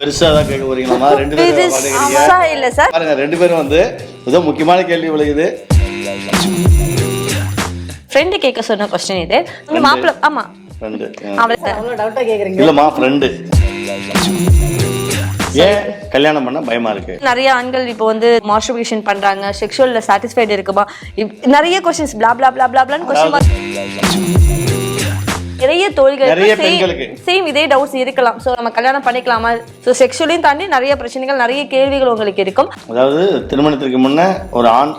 பெருசா தான் கேட்க போறீங்களா ரெண்டு பேரும் இல்ல சார் பாருங்க ரெண்டு பேரும் வந்து ஏதோ முக்கியமான கேள்வி விழுகுது ஃப்ரெண்டு கேட்க சொன்ன கொஸ்டின் இது. உங்க மாப்பிள்ள ஆமா. ரெண்டு அவளுக்கு அவ்வளோ டவுட்டாக கேட்குறீங்க இல்லம்மா ஃப்ரெண்டு ஏன் கல்யாணம் பண்ண பயமா இருக்கு? நிறைய ஆண்கள் இப்போ வந்து மாஸ்டர்பேஷன் பண்றாங்க செக்ஷுவல்ல சாட்டிஸ்ஃபைடு இருக்குமா? இப்- நிறைய questions blah blah blah blah blah question நிறைய நிறைய தோழிகள் பெண்களுக்கு. சேம் இதே டவுட்ஸ் இருக்கலாம். சோ நம்ம கல்யாணம் பண்ணிக்கலாமா? சோ செக்ஷுவலையும் தாண்டி நிறைய பிரச்சனைகள் நிறைய கேள்விகள் உங்களுக்கு இருக்கும். அதாவது திருமணத்திற்கு முன்ன ஒரு ஆண்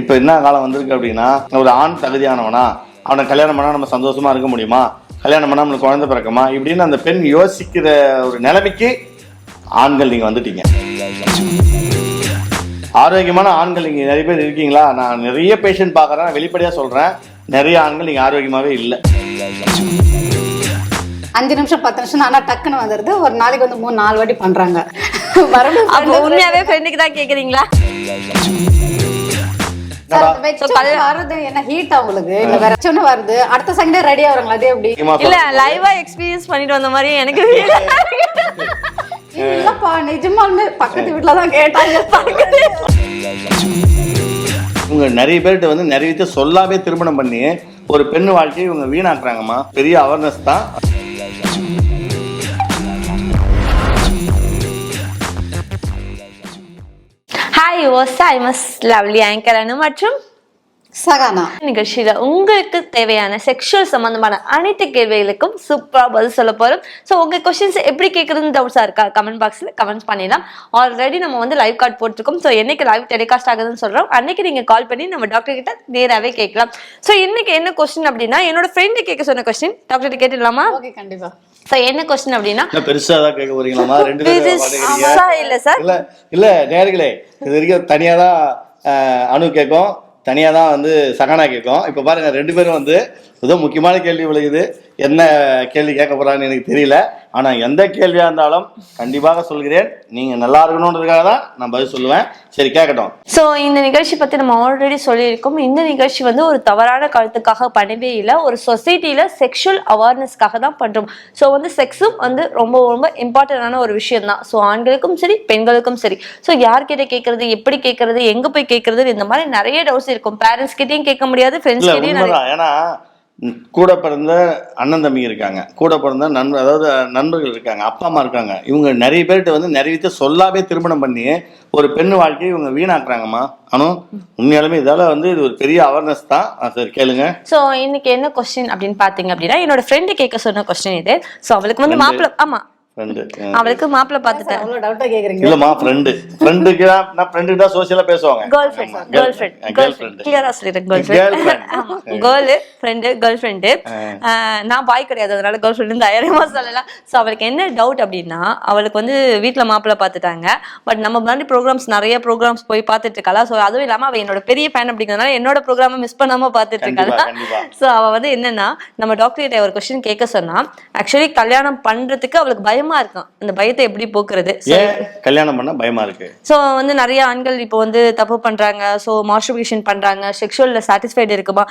இப்ப என்ன காலம் வந்திருக்கு அப்படின்னா ஒரு ஆண் தகுதியானவனா அவனை கல்யாணம் பண்ணா நம்ம சந்தோஷமா இருக்க முடியுமா? கல்யாணம் பண்ணா நம்மளுக்கு குழந்தை பிறக்குமா? இப்படின்னு அந்த பெண் யோசிக்கிற ஒரு நிலைமைக்கு ஆண்கள் நீங்க வந்துட்டீங்க. ஆரோக்கியமான ஆண்கள் நீங்க நிறைய பேர் இருக்கீங்களா? நான் நிறைய பேஷண்ட் பார்க்கறேன் வெளிப்படையா சொல்றேன். நிறைய ஆண்கள் நீங்க ஆரோக்கியமாவே இல்லை. அஞ்சு நிமிஷம் பத்து நிமிஷம் ஆனால் டக்குன்னு வந்துடுது ஒரு நாளைக்கு வந்து மூணு நாலு வாட்டி பண்ணுறாங்க வரணும். அப்போ உண்மையாவே ஃப்ரெண்டுக்கு தான் கேக்குறீங்களா? வருது. என்ன ஹீட் அவங்களுக்கு இல்ல வேற சொன்னு வருது. அடுத்த செகண்டே ரெடி ஆகுறாங்களா? அது எப்படி? இல்ல லைவா எக்ஸ்பீரியன்ஸ் பண்ணிட்டு வந்த மாதிரி எனக்கு. இல்லப்பா நிஜமாலுமே பக்கத்து வீட்டுல தான் கேட்டாங்க. இவங்க நிறைய பேர்கிட்ட வந்து நிறைய விஷயம் சொல்லாவே திருமணம் பண்ணி ஒரு பெண் வாழ்க்கையை இவங்க வீணாக்குறாங்கம்மா. பெரிய அவேர்னஸ் தான். ஹாய் ஓஸ் ஐ மஸ் லவ்லி ஆங்கர் அனு மற்றும் சகானா. நிகழ்ச்சியில உங்களுக்கு தேவையான செக்ஷுவல் சம்பந்தமான அனைத்து கேள்விகளுக்கும் சூப்பரா பதில் சொல்ல போறோம். ஸோ உங்க கொஸ்டின்ஸ் எப்படி கேட்கறதுன்னு டவுட்ஸா இருக்கா? கமெண்ட் பாக்ஸ்ல கமெண்ட்ஸ் பண்ணிடலாம். ஆல்ரெடி நம்ம வந்து லைவ் கார்டு போட்டிருக்கோம். ஸோ என்னைக்கு லைவ் டெலிகாஸ்ட் ஆகுதுன்னு சொல்றோம். அன்னைக்கு நீங்க கால் பண்ணி நம்ம டாக்டர் கிட்ட நேராவே கேட்கலாம். ஸோ இன்னைக்கு என்ன கொஸ்டின் அப்படின்னா என்னோட ஃப்ரெண்டு கேட்க சொன்ன கொஸ்டின் டாக்டர் கேட்டுடலாமா? ஓகே கண்டிப்பா. ஸோ என்ன கொஸ்டின் அப்படின்னா பெருசா தான் கேட்க போறீங்களாம்மா? ரெண்டு பேரும் இல்ல சார் இல்ல இல்ல நேர்களே இது வரைக்கும் தனியா தான் அணு கேட்கும். தனியாக தான் வந்து சகானா கேட்கும் இப்போ பாருங்கள் ரெண்டு பேரும் வந்து ஏதோ முக்கியமான கேள்வி விளையுது. என்ன கேள்வி கேட்க போறாங்கன்னு எனக்கு தெரியல. ஆனா எந்த கேள்வியா இருந்தாலும் கண்டிப்பாக சொல்கிறேன். நீங்க நல்லா இருக்கணுன்றதுக்காக தான் நான் பதில் சொல்லுவேன். சரி கேட்கட்டும். ஸோ இந்த நிகழ்ச்சி பத்தி நம்ம ஆல்ரெடி சொல்லியிருக்கோம். இந்த நிகழ்ச்சி வந்து ஒரு தவறான கருத்துக்காக பண்ணவே இல்லை. ஒரு சொசைட்டில செக்ஷுவல் அவேர்னஸ்க்காக தான் பண்றோம். ஸோ வந்து செக்ஸும் வந்து ரொம்ப ரொம்ப இம்பார்ட்டன்டான ஒரு விஷயம் தான். ஸோ ஆண்களுக்கும் சரி பெண்களுக்கும் சரி. ஸோ யார்கிட்ட கேட்கறது எப்படி கேட்கறது எங்க போய் கேட்கறது இந்த மாதிரி நிறைய டவுட்ஸ் இருக்கும். பேரண்ட்ஸ் கிட்டயும் கேட்க முடியாது ஃப்ரெண்ட்ஸ் கிட்டயும் ஏன்னா கூட பிறந்த அண்ணன் தம்பி இருக்காங்க. கூட பிறந்த நண்பர் அதாவது நண்பர்கள் இருக்காங்க அப்பா அம்மா இருக்காங்க. இவங்க நிறைய பேர்கிட்ட வந்து நிறைய விஷயம் சொல்லாமே திருமணம் பண்ணி ஒரு பெண் வாழ்க்கையை இவங்க வீணாக்குறாங்கம்மா. ஆனால் உண்மையாலுமே இதால வந்து இது ஒரு பெரிய அவேர்னஸ் தான். சரி கேளுங்க. ஸோ இன்னைக்கு என்ன கொஸ்டின் அப்படின்னு பாத்தீங்க அப்படின்னா என்னோட ஃப்ரெண்டு கேட்க சொன்ன கொஸ்டின் இது. ஸோ அவளுக்கு வந்து மாப்பிள்ளை ஆமா. அவளுக்கு மாப்பிள்ளை பார்த்துட்டேன். அவ்வளோ டவுட்டா கேக்குறீங்க? இல்லம்மா ஃப்ரெண்டு ஃப்ரெண்டுக்கு தான் நான் ஃப்ரெண்டு தான் சோசியலா பேசுவாங்க. Girl friend girl friend girl. Friend கிளியரா சொல்லிடுறேன் girl. Friend girl friend girl friend நான் பாய் கிடையாது அதனால கேர்ள் ஃப்ரெண்டு தைரியமா சொல்லலாம். ஸோ அவளுக்கு என்ன டவுட் அப்படின்னா அவளுக்கு வந்து வீட்ல மாப்பிள்ளை பார்த்துட்டாங்க. பட் நம்ம முன்னாடி ப்ரோக்ராம்ஸ் நிறைய ப்ரோக்ராம்ஸ் போய் பார்த்துட்டு இருக்காளா ஸோ அதுவும் இல்லாம அவ என்னோட பெரிய ஃபேன் அப்படிங்கிறதுனால என்னோட ப்ரோக்ராமை மிஸ் பண்ணாம கண்டிப்பா, இருக்காளா. ஸோ அவ வந்து என்னன்னா நம்ம டாக்டர் கிட்ட ஒரு கொஸ்டின் கேட்க சொன்னா ஆக்சுவலி கல்யாணம் பண்றதுக்கு அவளுக்கு பயமா இருக்கும் அந்த பயத்தை எப்படி போக்குறது? கல்யாணம் பண்ண பயமா இருக்கு? ஸோ வந்து நிறைய ஆண்கள் இப்போ வந்து தப்பு பண்றாங்க. ஸோ மாஸ்டர்பேஷன் பண்றாங்க. செக்ஷுவல்ல சாட்டிஸ்ஃபைடு இருக்குமா?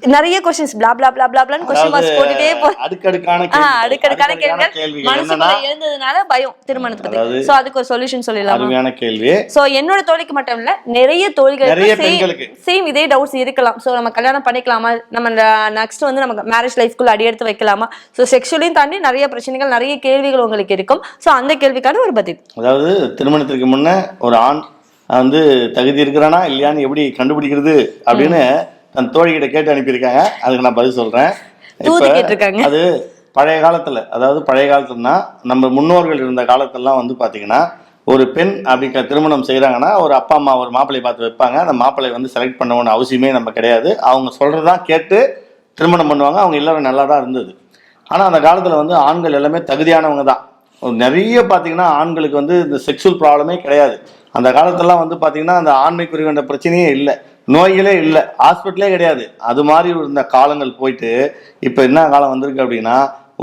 நிறைய questions blah blah blah blah blah question marks போட்டுட்டே போ அடுக்கடுக்கான. அடுக்கடுக்கான கேள்விகள். மனசுக்குள்ள எழுந்ததுனால பயம் திருமணத்தை அதாவது- பத்தி ஸோ அதுக்கு ஒரு சொல்யூஷன் சொல்லலாமா அருமையான கேள்வி. சோ என்னோட தோழிக்கு மட்டும் இல்ல நிறைய தோழிகளுக்கு. சேம் இதே டவுட்ஸ் இருக்கலாம். சோ நம்ம கல்யாணம் பண்ணிக்கலாமா? நம்ம நெக்ஸ்ட் வந்து நம்ம மேரேஜ் லைஃப்குள்ள அடி எடுத்து வைக்கலாமா? சோ செக்ஷுவலையும் தாண்டி நிறைய பிரச்சனைகள் நிறைய கேள்விகள் உங்களுக்கு இருக்கும். சோ அந்த கேள்விக்கான ஒரு பதில். அதாவது திருமணத்திற்கு முன்ன ஒரு ஆண் வந்து தகுதி இருக்கிறானா இல்லையான்னு எப்படி கண்டுபிடிக்கிறது அப்படின்னு தன் தோழிகிட்ட கேட்டு அனுப்பியிருக்காங்க. அதுக்கு நான் பதில் சொல்றேன். கேட்டிருக்காங்க. அது பழைய காலத்துல அதாவது பழைய காலத்துலனா நம்ம முன்னோர்கள் இருந்த காலத்துலலாம் வந்து பாத்தீங்கன்னா ஒரு பெண் அப்படி திருமணம் செய்றாங்கன்னா ஒரு அப்பா அம்மா ஒரு மாப்பிள்ளை பார்த்து வைப்பாங்க. அந்த மாப்பிள்ளை வந்து செலக்ட் பண்ணணும்னு அவசியமே நம்ம கிடையாது. அவங்க சொல்றதான் கேட்டு திருமணம் பண்ணுவாங்க. அவங்க எல்லாரும் நல்லா தான் இருந்தது. ஆனால் அந்த காலத்தில் வந்து ஆண்கள் எல்லாமே தகுதியானவங்க தான். நிறைய பார்த்தீங்கன்னா ஆண்களுக்கு வந்து இந்த செக்ஷுவல் ப்ராப்ளமே கிடையாது. அந்த காலத்துலலாம் வந்து பார்த்தீங்கன்னா அந்த ஆண்மை குறிக்கின்ற பிரச்சனையே இல்லை. நோய்களே இல்லை. ஹாஸ்பிட்டலே கிடையாது. அது மாதிரி இருந்த காலங்கள் போயிட்டு இப்போ என்ன காலம் வந்திருக்கு அப்படின்னா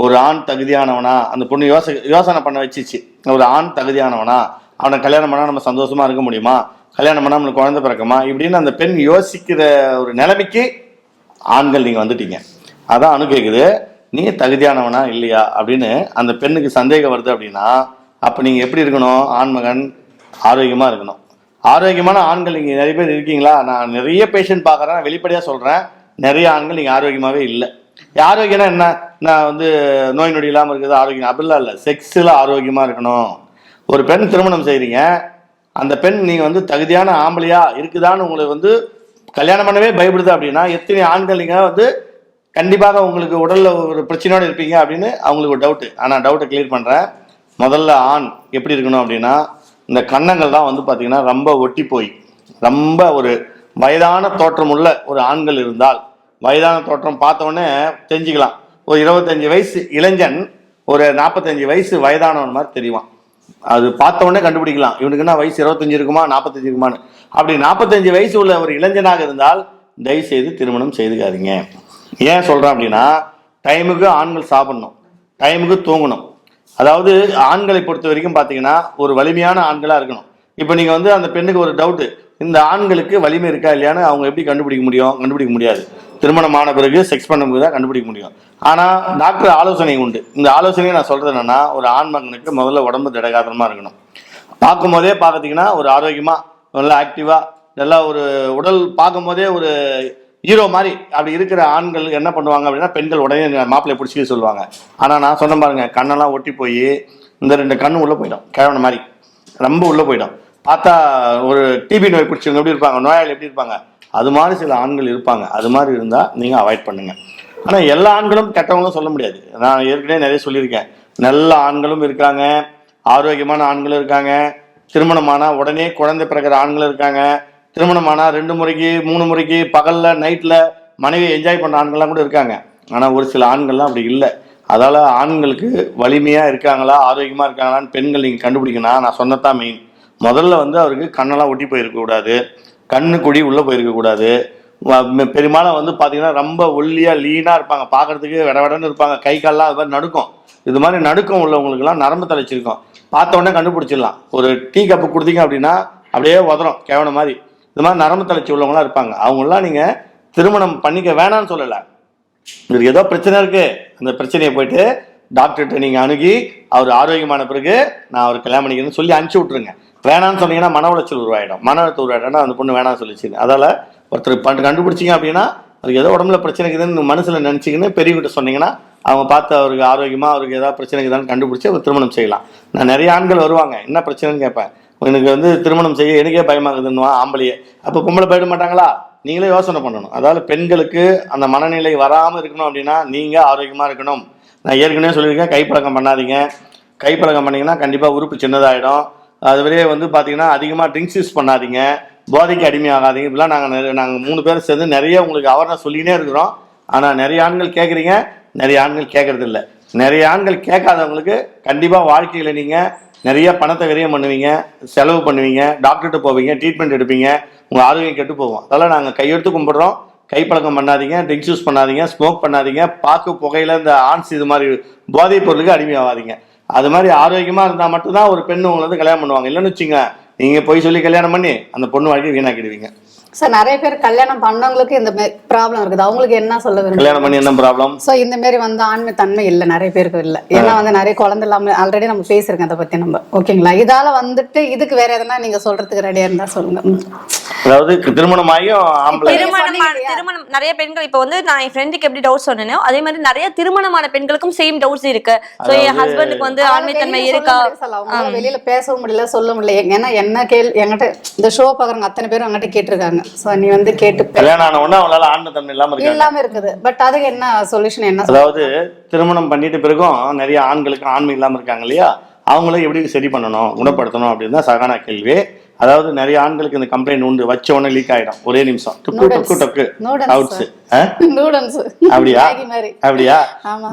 ஒரு ஆண் தகுதியானவனா அந்த பொண்ணு யோச யோசனை பண்ண வச்சிச்சு. ஒரு ஆண் தகுதியானவனா அவனை கல்யாணம் பண்ணால் நம்ம சந்தோஷமா இருக்க முடியுமா? கல்யாணம் பண்ணால் நம்மளுக்கு குழந்தை பிறக்குமா? இப்படின்னு அந்த பெண் யோசிக்கிற ஒரு நிலைமைக்கு ஆண்கள் நீங்கள் வந்துட்டீங்க. அதான் அணு கேட்குது நீ தகுதியானவனா இல்லையா அப்படின்னு அந்த பெண்ணுக்கு சந்தேகம் வருது அப்படின்னா அப்போ நீங்கள் எப்படி இருக்கணும்? ஆண்மகன் ஆரோக்கியமாக இருக்கணும். ஆரோக்கியமான ஆண்கள் நீங்கள் நிறைய பேர் இருக்கீங்களா? நான் நிறைய பேஷண்ட் பார்க்குறேன் வெளிப்படையாக சொல்கிறேன் நிறைய ஆண்கள் நீங்கள் ஆரோக்கியமாகவே இல்லை. ஆரோக்கியம்னா என்ன? நான் வந்து நோய் நொடி இல்லாமல் இருக்குது ஆரோக்கியம். அப்படிலாம் இல்லை. செக்ஸில் ஆரோக்கியமாக இருக்கணும். ஒரு பெண் திருமணம் செய்கிறீங்க அந்த பெண் நீங்கள் வந்து தகுதியான ஆம்பளையா இருக்குதான்னு உங்களை வந்து கல்யாணம் பண்ணவே பயப்படுது அப்படின்னா எத்தனை ஆண்கள் நீங்கள் வந்து கண்டிப்பாக உங்களுக்கு உடலில் ஒரு பிரச்சனையோடு இருப்பீங்க அப்படின்னு அவங்களுக்கு ஒரு டவுட்டு ஆனால் டவுட்டை கிளியர் பண்ணுறேன் முதல்ல ஆண் எப்படி இருக்கணும் அப்படின்னா இந்த கன்னங்கள் தான் வந்து பார்த்தீங்கன்னா ரொம்ப ஒட்டி போய் ரொம்ப ஒரு வயதான தோற்றம் உள்ள ஒரு ஆண்கள் இருந்தால் வயதான தோற்றம் பார்த்தோன்னே தெரிஞ்சுக்கலாம். ஒரு இருபத்தஞ்சு வயசு இளைஞன் ஒரு நாற்பத்தஞ்சு வயசு வயதானவன் மாதிரி தெரியுவான் அது பார்த்தவொடனே கண்டுபிடிக்கலாம். இவனுக்கு என்ன வயசு இருபத்தஞ்சு இருக்குமா நாற்பத்தஞ்சு இருக்குமான்னு. அப்படி நாற்பத்தஞ்சு வயசு உள்ள ஒரு இளைஞனாக இருந்தால் தயவு செய்து திருமணம் செய்துக்காதீங்க. ஏன் சொல்கிறேன் அப்படின்னா டைமுக்கு ஆண்கள் சாப்பிடணும் டைமுக்கு தூங்கணும். அதாவது ஆண்களை பொறுத்த வரைக்கும் பார்த்தீங்கன்னா ஒரு வலிமையான ஆண்களாக இருக்கணும். இப்போ நீங்கள் வந்து அந்த பெண்ணுக்கு ஒரு டவுட்டு இந்த ஆண்களுக்கு வலிமை இருக்கா இல்லையான்னு அவங்க எப்படி கண்டுபிடிக்க முடியும்? கண்டுபிடிக்க முடியாது. திருமணம் ஆன பிறகு செக்ஸ் பண்ணும்போது தான் கண்டுபிடிக்க முடியும். ஆனால் டாக்டர் ஆலோசனை உண்டு. இந்த ஆலோசனையை நான் சொல்கிறது என்னென்னா ஒரு ஆண் மகனுக்கு முதல்ல உடம்பு திடகாத்திரமா இருக்கணும். பார்க்கும்போதே பார்த்தீங்கன்னா ஒரு ஆரோக்கியமாக நல்லா ஆக்டிவாக நல்லா ஒரு உடல் பார்க்கும்போதே ஒரு ஹீரோ மாதிரி அப்படி இருக்கிற ஆண்கள் என்ன பண்ணுவாங்க அப்படின்னா பெண்கள் உடனே மாப்பிள்ளை பிடிச்சிக்க சொல்லுவாங்க. ஆனால் நான் சொன்ன பாருங்க கண்ணெல்லாம் ஒட்டி போய் இந்த ரெண்டு கண்ணு உள்ளே போயிடும். கிழவன மாதிரி. ரொம்ப உள்ளே போயிடும். பார்த்தா ஒரு டிபி நோய் பிடிச்சவங்க எப்படி இருப்பாங்க? நோயாளி எப்படி இருப்பாங்க? அது மாதிரி சில ஆண்கள் இருப்பாங்க. அது மாதிரி இருந்தால் நீங்கள் அவாய்ட் பண்ணுங்க. ஆனால் எல்லா ஆண்களும் கெட்டவங்களும் சொல்ல முடியாது. நான் ஏற்கனவே நிறைய சொல்லியிருக்கேன். நல்ல ஆண்களும் இருக்காங்க. ஆரோக்கியமான ஆண்களும் இருக்காங்க. திருமணமான உடனே குழந்தை பிறக்கிற ஆண்களும் இருக்காங்க. திருமணமான ரெண்டு முறைக்கு மூணு முறைக்கு பகல்ல நைட்ல மனைவியை என்ஜாய் பண்ற ஆண்கள்லாம் கூட இருக்காங்க. ஆனா ஒரு சில ஆண்கள்லாம் அப்படி இல்லை. அதால ஆண்களுக்கு வலிமையா இருக்காங்களா ஆரோக்கியமா இருக்காங்களான்னு பெண்கள் நீங்க கண்டுபிடிக்கணும்னா நான் சொன்னதான் மெயின் முதல்ல வந்து அவருக்கு கண்ணெல்லாம் ஒட்டி போயிருக்க கூடாது. கண்ணு குடி உள்ள போயிருக்க கூடாது. பெரும்பாலும் வந்து பாத்தீங்கன்னா ரொம்ப ஒல்லியா லீனா இருப்பாங்க. பார்க்கறதுக்கு விடவிடன்னு இருப்பாங்க. கை கால்லாம் அது மாதிரி நடுக்கும். இது மாதிரி நடுக்கம் உள்ளவங்களுக்குலாம் நரம்பு தலைச்சிருக்கும் பார்த்த உடனே கண்டுபிடிச்சிடலாம். ஒரு டீ கப்பு கொடுத்தீங்க அப்படின்னா அப்படியே உதறும். கேவன மாதிரி. இந்த மாதிரி நரம்பு தளர்ச்சி உள்ளவங்களாம் இருப்பாங்க. அவங்களாம் நீங்கள் திருமணம் பண்ணிக்க வேணாம்னு சொல்லலை. உங்களுக்கு ஏதோ பிரச்சனை இருக்குது அந்த பிரச்சனையை போயிட்டு டாக்டர்கிட்ட நீங்கள் அணுகி அவர் ஆரோக்கியமான பிறகு நான் அவர் கல்யாணம் பண்ணிக்கிறேன்னு சொல்லி அனுப்பிச்சி விட்ருங்க வேணாம்னு சொன்னீங்கன்னா மன உளைச்சல் உருவாயிடும். மன உளைச்சல் உருவாயிடும் அந்த பொண்ணு வேணாம்னு சொல்லிச்சு அதால் ஒருத்தர் பண்ண கண்டுபிடிச்சிங்க அப்படின்னா அவருக்கு ஏதோ உடம்புல பிரச்சனை இருக்குதுன்னு மனசில் நினச்சிக்கின்னு பெரியவர்கிட்ட சொன்னீங்கன்னா அவங்க பார்த்து அவருக்கு ஆரோக்கியமாக அவருக்கு ஏதாவது பிரச்சனை இருக்குதான்னு கண்டுபிடிச்சி அவர் திருமணம் செய்யலாம். நான் நிறைய ஆண்கள் வருவாங்க. என்ன பிரச்சனைன்னு கேட்பேன். எனக்கு வந்து திருமணம் செய்ய எனக்கே பயமாகுதுன்னுவா ஆம்பளையே. அப்போ பொம்பளை போயிட மாட்டாங்களா? நீங்களே யோசனை பண்ணணும். அதாவது பெண்களுக்கு அந்த மனநிலை வராமல் இருக்கணும் அப்படின்னா நீங்கள் ஆரோக்கியமாக இருக்கணும். நான் ஏற்கனவே சொல்லியிருக்கேன் கைப்பழக்கம் பண்ணாதீங்க. கைப்பழக்கம் பண்ணிங்கன்னா கண்டிப்பாக உறுப்பு சின்னதாகிடும் அதுவரையே வந்து பார்த்தீங்கன்னா அதிகமாக ட்ரிங்க்ஸ் யூஸ் பண்ணாதீங்க. போதைக்கு அடிமையாகாதீங்க. இப்படிலாம் நாங்கள் நிறைய நாங்கள் மூணு பேர் சேர்ந்து நிறைய உங்களுக்கு அவேர்னஸ் சொல்லினே இருக்கிறோம். ஆனால் நிறைய ஆண்கள் கேட்குறீங்க நிறைய ஆண்கள் கேட்கறது இல்லை நிறைய ஆண்கள் கேட்காதவங்களுக்கு கண்டிப்பாக வாழ்க்கையில் நீங்கள் நிறைய பணத்தை விரயம் பண்ணுவீங்க செலவு பண்ணுவீங்க டாக்டர்கிட்ட போவீங்க ட்ரீட்மெண்ட் எடுப்பீங்க உங்கள் ஆரோக்கியம் கெட்டு போவோம் அதெல்லாம் நாங்கள் கையெடுத்து கும்பிட்றோம். கைப்பழக்கம் பண்ணாதீங்க ட்ரிங்க்ஸ் யூஸ் பண்ணாதீங்க ஸ்மோக் பண்ணாதீங்க பாக்கு புகையில இந்த ஆன்ஸ் இது மாதிரி போதைப் பொருளுக்கு அடிமையாகாதீங்க அது மாதிரி ஆரோக்கியமாக இருந்தால் மட்டும்தான் ஒரு பெண்ணு உங்களை வந்து கல்யாணம் பண்ணுவாங்க. இல்லைன்னு வச்சுங்க நீங்கள் போய் சொல்லி கல்யாணம் பண்ணி அந்த பொண்ணு வாழ்க்கை வீணாக்கிடுவீங்க. சார் நிறைய பேர் கல்யாணம் பண்ணவங்களுக்கு இந்த ப்ராப்ளம் இருக்குது. அவங்களுக்கு என்ன சொல்ல விரும்புறீங்க? கல்யாணம் பண்ணி என்ன ப்ராப்ளம் சோ இந்த மாதிரி வந்து ஆண்மை தன்மை இல்ல நிறைய பேருக்கு இல்ல. ஏன்னா வந்து நிறைய குழந்தை இல்லாம ஆல்ரெடி நம்ம பேசிருக்கோம் அதை பத்தி நம்ம. ஓகேங்களா இதால வந்துட்டு இதுக்கு வேற எதனா நீங்க சொல்றதுக்கு ரெடியா இருந்தா சொல்லுங்க. அதாவது திருமணம் சொன்னீங்க. திருமணம் நிறைய பெண்கள் இப்போ வந்து நான் என் ஃப்ரெண்டுக்கு எப்படி டவுட் சொன்னேனோ அதே மாதிரி நிறைய திருமணமான பெண்களுக்கும் சேம் டவுட்ஸ் இருக்கு. சோ என் ஹஸ்பண்டுக்கு வந்து ஆண்மைத்தன்மை வெளியில இருக்கா? வெளியில பேசவும் முடியல சொல்ல முடியல. ஏன்னா என்ன கேள் என்கிட்ட இந்த ஷோ பாக்குறவங்க அத்தனை பேரும் என்கிட்ட கேட்டிருக்காங்க. சோ நீ வந்து கேட்டு கல்யாணம் ஆன உடனே அவங்களால ஆண்மை தன்மை இல்லாம இருக்காங்க இல்லாம இருக்குது. பட் அதுக்கு என்ன சொல்யூஷன் என்ன அதாவது திருமணம் பண்ணிட்ட பிறகும் நிறைய ஆண்களுக்கு ஆண்மை இல்லாம இருக்காங்க இல்லையா? அவங்கள எப்படி சரி பண்ணணும் குணப்படுத்தணும் அப்படின்னு தான் சகானா கேள்வி. அதாவது நிறைய ஆண்களுக்கு இந்த கம்ப்ளைண்ட் உண்டு. வச்ச உடனே லீக் ஆயிடும். ஒரே நிமிஷம். டுக்கு டொக்கு டொக்கு. அவுட்ஸ் நூடல்ஸ் அப்படியா?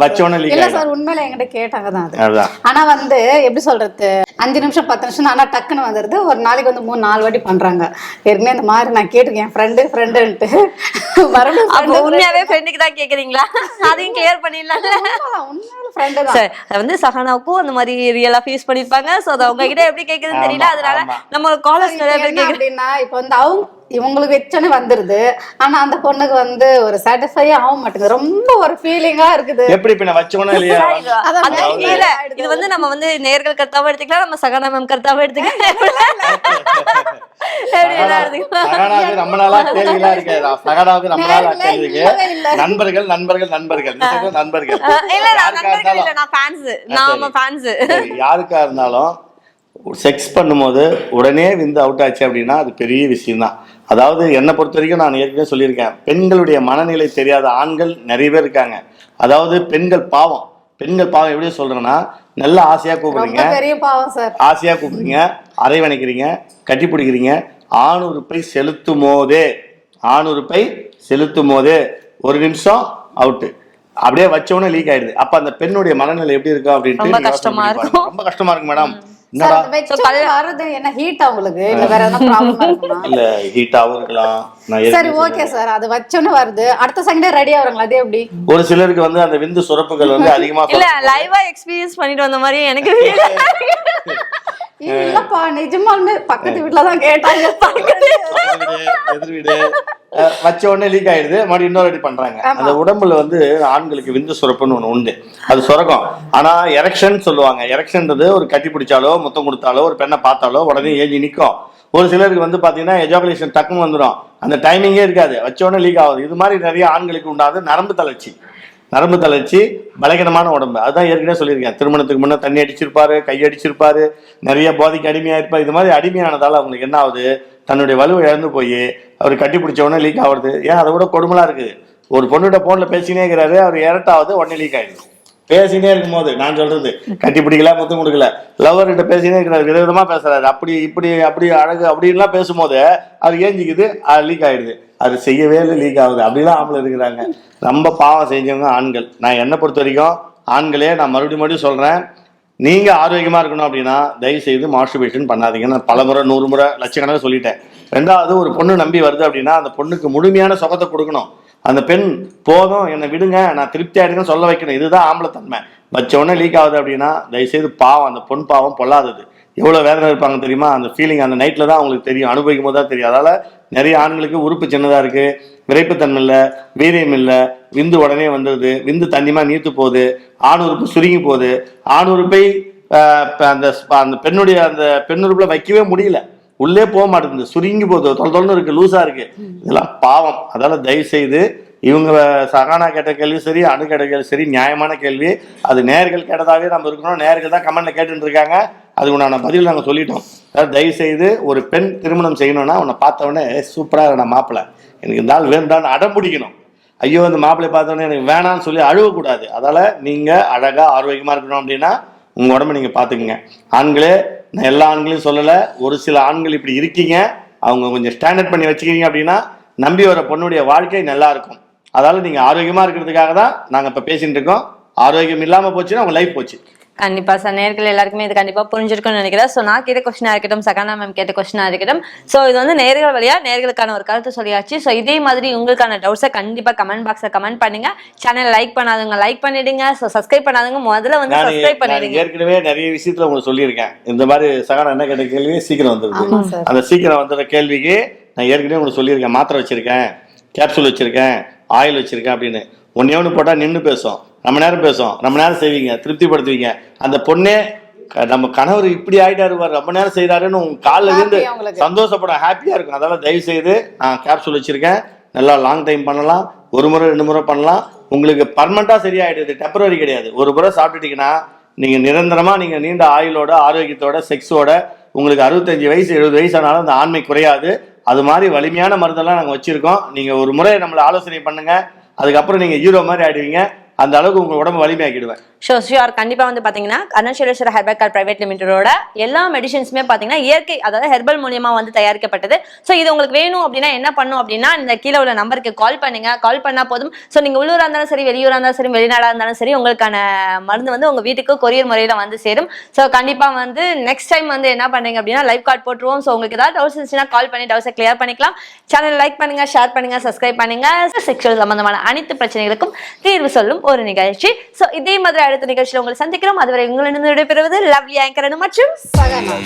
வச்ச உடனே லீக் ஆயிடும். சார் உண்மையில என்கிட்ட கேட்டாங்க தான் அது. ஆனா வந்து எப்படி சொல்றது? அஞ்சு நிமிஷம் பத்து நிமிஷம் ஆனா டக்குன்னு வந்துருது. ஒரு நாளைக்கு வந்து மூணு நாலு வாட்டி பண்றாங்க. ஏற்கனவே இந்த மாதிரி நான் கேட்டிருக்கேன். ஃப்ரெண்டு ஃப்ரெண்டுன்ட்டு மறுபடியும் உண்மையாவே ஃப்ரெண்டுக்கு தான் கேக்குறீங்களா? அதையும் கிளியர் பண்ணிடலாம்ல. உண்மைதான், உண்மையில ஃப்ரெண்டு தான். வந்து சஹானாவுக்கும் அந்த மாதிரி ரியலா ஃபேஸ் பண்ணிருப்பாங்க. சோ அது அவங்க கிட்ட எப்படி கேக்குதுன்னு தெரியல. அதனால. நம்ம காலர்ஸ் நிறைய பேர் அப்படின்னா இப்ப வந்து அவங்க இவங்களுக்கு வச்சோன்னே வந்துருது. ஆனா அந்த பொண்ணுக்கு வந்து ஒரு சாட்டிஸ்ஃபை ஆக மாட்டேங்குது. ரொம்ப ஒரு ஃபீலிங்கா இருக்குது. எப்படி இப்ப நான் வச்சோன்னா இல்லையா? இல்ல இது வந்து நம்ம வந்து நேர்கள் கருத்தாவும் எடுத்துக்கலாம் நம்ம சகனா மேம் கருத்தாவும் எடுத்துக்கலாம். நண்பர்கள் நண்பர்கள் நண்பர்கள். நண்பர்கள். அஹ் இல்ல நான் யாருக்கா இருந்தாலும் செக்ஸ் பண்ணும்போது உடனே விந்து அவுட் ஆச்சு அப்படின்னா அது பெரிய விஷயம் தான் அதாவது என்னை பொறுத்த வரைக்கும் நான் ஏற்கனவே சொல்லியிருக்கேன். பெண்களுடைய மனநிலை தெரியாத ஆண்கள் நிறைய பேர் இருக்காங்க. அதாவது பெண்கள் பாவம். பெண்கள் பாவம் எப்படி சொல்றேன்னா நல்ல ஆசையா கூப்பிடுறீங்க. ரொம்ப பெரிய பாவம் சார். ஆசையா கூப்பிடுறீங்க. அரைவணைக்கிறீங்க. கட்டி பிடிக்கிறீங்க. ஆணுறுப்பை செலுத்தும் போதே ஆணுறுப்பை செலுத்தும் போதே ஒரு நிமிஷம் அவுட்டு அப்படியே வச்சவொடனே லீக் ஆயிடுது. அப்ப அந்த பெண்ணுடைய மனநிலை எப்படி இருக்கும் அப்படின்ட்டு. ரொம்ப கஷ்டமா இருக்கு மேடம் வருது என்ன ஹீட் அவங்களுக்கு இல்ல வேற எதனா ப்ராப்ளம் இருக்குமா? இல்ல ஹீட்டாவும் இருக்கலாம். நான் சரி ஓகே சார். அது வச்சோன்னே வருது. அடுத்த செகண்டே ரெடி ஆகுறாங்களா அது எப்படி? ஒரு சிலருக்கு வந்து அந்த விந்து சுரப்புகள் வந்து அதிகமா இல்ல லைவா எக்ஸ்பீரியன்ஸ் பண்ணிட்டு வந்த மாதிரி எனக்கு. இல்லப்பா நிஜமாலுமே பக்கத்து வீட்டுல தான் கேட்டாங்க. வீடு, எதிர் வீடு அஹ், வச்ச உடனே லீக் ஆயிடுது. மறுபடியும் இன்னொரு ரெடி பண்றாங்க. அந்த உடம்புல வந்து ஆண்களுக்கு விந்து சுரப்புன்னு ஒண்ணு உண்டு. அது சுரக்கும் ஆனா எரெக்ஷன் சொல்லுவாங்க. எரெக்ஷன்ன்றது ஒரு கட்டி பிடிச்சாலோ முத்தம் கொடுத்தாலோ ஒரு பெண்ணை பார்த்தாலோ உடனே ஏஞ்சி நிக்கும். ஒரு சிலருக்கு வந்து பாத்தீங்கன்னா எஜாகுலேஷன் டக்குன்னு வந்துடும் அந்த டைமிங்கே இருக்காது. வச்ச உடனே லீக் ஆகுது. இது மாதிரி நிறைய ஆண்களுக்கு உண்டாது நரம்பு தளர்ச்சி. நரம்பு தளர்ச்சி பலகீனமான உடம்பு. அதுதான் ஏற்கனவே சொல்லியிருக்கேன். திருமணத்துக்கு முன்னே தண்ணி அடிச்சிருப்பாரு கை அடிச்சிருப்பாரு நிறைய போதைக்கு அடிமையாக இருப்பார். இது மாதிரி அடிமையானதால் அவங்களுக்கு என்ன ஆகுது? தன்னுடைய வலுவை இழந்து போய் அவர் கட்டி பிடிச்ச உடனே லீக் ஆகுது ஏன்? அதை விட கொடுமலாக இருக்குது ஒரு பொண்ணுகிட்ட ஃபோனில் பேசினே இருக்கிறாரு அவர் இரட்டாவது உடனே லீக் ஆகிடுது பேசினே இருக்கும்போது நான் சொல்றது கட்டி பிடிக்கல முத்தம் கொடுக்கல. லவர் கிட்ட பேசினே இருக்கிறார் விதவிதமா பேசுறாரு. அப்படி இப்படி அப்படி அழகு அப்படின்லாம் பேசும்போது அது ஏஞ்சிக்குது அது லீக் ஆயிடுது. அது செய்யவே இல்லை லீக் ஆகுது. அப்படிலாம் ஆம்பளை இருக்கிறாங்க. ரொம்ப பாவம் செஞ்சவங்க ஆண்கள். நான் என்னை பொறுத்த வரைக்கும் ஆண்களே நான் மறுபடியும் மறுபடியும் சொல்றேன். நீங்க ஆரோக்கியமா இருக்கணும் அப்படின்னா தயவு செய்து மாஸ்டர்பேஷன் பண்ணாதீங்க. நான் பல முறை நூறு முறை லட்சக்கணக்கில் சொல்லிட்டேன். ரெண்டாவது ஒரு பொண்ணு நம்பி வருது அப்படின்னா அந்த பொண்ணுக்கு முழுமையான சுகத்தை கொடுக்கணும். அந்த பெண் போதும் என்னை விடுங்க நான் திருப்தி ஆயிடுங்கன்னு சொல்ல வைக்கணும். இதுதான் ஆம்பளத்தன்மை வச்ச உடனே லீக் ஆகுது அப்படின்னா தயவுசெய்து பாவம் அந்த பொன் பாவம் பொல்லாதது. எவ்வளோ வேதனை இருப்பாங்க தெரியுமா? அந்த ஃபீலிங் அந்த நைட்டில் தான் அவங்களுக்கு தெரியும். அனுபவிக்கும் போது தான் தெரியும். அதனால் நிறைய ஆண்களுக்கு உறுப்பு சின்னதாக இருக்குது விரைப்புத்தன்மை இல்லை வீரியம் இல்லை. விந்து உடனே வந்துடுது விந்து தண்ணிமா நீர்த்து போகுது. ஆண் உறுப்பு சுருங்கி போகுது. ஆண் உறுப்பை அந்த அந்த பெண்ணுடைய அந்த பெண்ணுறுப்பில் வைக்கவே முடியல. உள்ளே போக மாட்டேங்குது. சுருங்கி போகுது. தொலை தொலைன்னு இருக்கு. லூசா இருக்கு. இதெல்லாம் பாவம். அதால தயவு செய்து இவங்க சகானா கேட்ட கேள்வி சரி அணு கேட்ட கேள்வி சரி நியாயமான கேள்வி. அது நேர்கள் கேட்டதாவே நம்ம இருக்கணும் நேர்கள் தான் கமெண்ட்ல கேட்டுட்டு இருக்காங்க. அதுக்கு உண்டான பதில் நாங்கள் சொல்லிட்டோம். அதாவது தயவு செய்து ஒரு பெண் திருமணம் செய்யணும்னா உன்னை பார்த்த உடனே சூப்பரா நான் மாப்பிள்ளை எனக்கு இந்த ஆள் வேண்டான்னு அடம் பிடிக்கணும். ஐயோ இந்த மாப்பிள்ளை பார்த்தோன்னே எனக்கு வேணாம்னு சொல்லி அழுவக்கூடாது அதால நீங்க அழகா ஆரோக்கியமா இருக்கணும் அப்படின்னா உங்க உடம்ப நீங்க பாத்துக்குங்க ஆண்களே நான் எல்லா ஆண்களையும் சொல்லலை. ஒரு சில ஆண்கள் இப்படி இருக்கீங்க. அவங்க கொஞ்சம் ஸ்டாண்டர்ட் பண்ணி வச்சுக்கிறீங்க அப்படின்னா நம்பி வர பொண்ணுடைய வாழ்க்கை நல்லா இருக்கும். அதால நீங்க ஆரோக்கியமா இருக்கிறதுக்காக தான் நாங்க இப்ப பேசிட்டு இருக்கோம். ஆரோக்கியம் இல்லாம போச்சுன்னா உங்க லைஃப் போச்சு. கண்டிப்பா சார். நேர்கள் எல்லாருக்குமே இது கண்டிப்பா புரிஞ்சிருக்கும்னு நினைக்கிறேன். சோ நான் கேட்ட கொஸ்டினா இருக்கட்டும் சகானா மேம் கேட்ட கொஸ்டினா இருக்கட்டும். சோ இது வந்து நேர்கள் வழியா நேர்களுக்கான ஒரு கருத்து சொல்லியாச்சு. சோ இதே மாதிரி உங்களுக்கான டவுட்ஸை கண்டிப்பா கமெண்ட் பாக்ஸ்ல கமெண்ட் பண்ணுங்க. சேனல் லைக் பண்ணாதவங்க லைக் பண்ணிடுங்க. சோ சப்ஸ்கிரைப் பண்ணாதவங்க முதல்ல வந்து சப்ஸ்கிரைப் பண்ணிடுங்க. ஏற்கனவே நிறைய விஷயத்துல உங்களுக்கு சொல்லியிருக்கேன். இந்த மாதிரி சகானா என்ன கேட்ட கேள்வி சீக்கிரம் வந்துருது. அந்த சீக்கிரம் வந்துடுற கேள்விக்கு நான் ஏற்கனவே உங்களுக்கு சொல்லியிருக்கேன். மாத்திரை வச்சிருக்கேன் கேப்சூல் வச்சிருக்கேன் ஆயில் வச்சிருக்கேன் அப்படின்னு. ஒன்னே ஒன்று போட்டால் நின்று பேசும். நம்ம நேரம் பேசும் நம்ம நேரம் செய்வீங்க திருப்திப்படுத்துவீங்க. அந்த பொண்ணே நம்ம கணவர் இப்படி ஆயிட்டாரு ரொம்ப நேரம் செய்யறாருன்னு உங்க காலில் இருந்து Happy அவங்களுக்கு. சந்தோஷப்பட ஹாப்பியா இருக்கும். அதெல்லாம் தயவு செய்து நான் கேப்சூல் வச்சிருக்கேன். நல்லா லாங் டைம் பண்ணலாம். ஒரு முறை ரெண்டு முறை பண்ணலாம். உங்களுக்கு பர்மனண்டா சரியாயிடுது. டெம்பரரி கிடையாது. ஒரு முறை சாப்பிட்டுட்டீங்கன்னா நீங்க நிரந்தரமா நீங்க நீண்ட ஆயுளோட ஆரோக்கியத்தோட செக்ஸோட உங்களுக்கு அறுபத்தஞ்சு வயசு எழுபது வயசு ஆனாலும் அந்த ஆண்மை குறையாது. அது மாதிரி வலிமையான மருந்தெல்லாம் நாங்கள் வச்சிருக்கோம். நீங்க ஒரு முறை நம்மளை ஆலோசனை பண்ணுங்க. அதுக்கப்புறம் நீங்க ஹீரோ மாதிரி ஆயிடுவீங்க. அந்த அளவுக்கு உங்க உடம்பு வலிமையாக்கிடுவேன். ஷோ ஷியோர் கண்டிப்பா வந்து பாத்தீங்கன்னா அருணாச்சலேஸ்வர ஹெர்பல் கார் பிரைவேட் லிமிடெடோட எல்லா மெடிசன்ஸுமே பாத்தீங்கன்னா இயற்கை அதாவது ஹெர்பல் மூலியமா வந்து தயாரிக்கப்பட்டது. ஸோ இது உங்களுக்கு வேணும் அப்படின்னா என்ன பண்ணும் அப்படின்னா இந்த கீழே உள்ள நம்பருக்கு கால் பண்ணுங்க. கால் பண்ணா போதும். ஸோ நீங்க உள்ளூரா இருந்தாலும் சரி வெளியூரா இருந்தாலும் சரி வெளிநாடா இருந்தாலும் சரி உங்களுக்கான மருந்து வந்து உங்க வீட்டுக்கு கொரியர் முறையில வந்து சேரும். ஸோ கண்டிப்பா வந்து நெக்ஸ்ட் டைம் வந்து என்ன பண்ணுங்க அப்படின்னா லைவ் கார்டு போட்டுருவோம். ஸோ உங்களுக்கு ஏதாவது டவுட்ஸ் இருந்துச்சுன்னா கால் பண்ணி டவுட்ஸை கிளியர் பண்ணிக்கலாம். சேனல் லைக் பண்ணுங்க ஷேர் பண்ணுங்க சப்ஸ்கிரைப் பண்ணுங்க. செக்ஷுவல் சம்பந்தமான அனைத்து பிரச்சனைகளுக்கும் தீர்வு சொல்லும் ஒரு நிகழ்ச்சி. ஸோ இதே மாதிரி அடுத்த நிகழ்ச்சியில் உங்களை சந்திக்கிறோம். அதுவரை உங்களிடம் விடைபெறுவது லவ்லி ஆங்கரன் மற்றும் சகனா